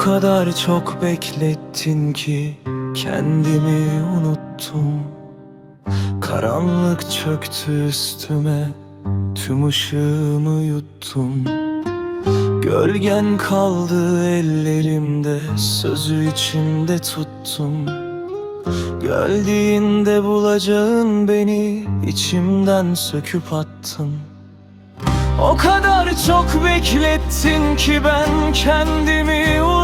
kadar çok beklettin ki kendimi unuttum. Karanlık çöktü üstüme tüm ışığımı yuttum. Gölgen kaldı ellerimde sözü içimde tuttum. Geldiğinde bulacağın beni içimden söküp attın. O kadar çok beklettin ki ben kendimi unuttum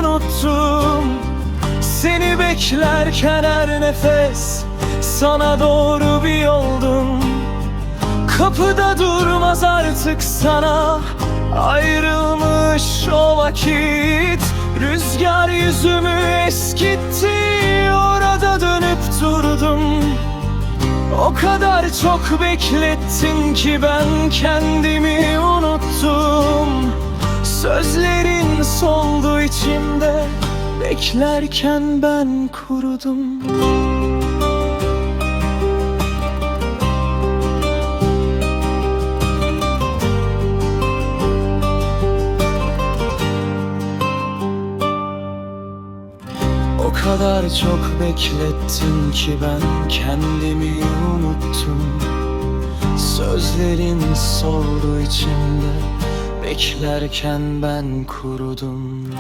beklerken her nefes sana doğru bir yoldum Kapıda durmaz artık sana Ayrılmış o vakit. Rüzgar yüzümü eskitti Orada dönüp durdum. O kadar çok beklettin ki ben kendimi unuttum. Sözlerin soldu içimde Beklerken ben kurudum. O kadar çok beklettin ki ben kendimi unuttum. Sözlerin soldu içimde Beklerken ben kurudum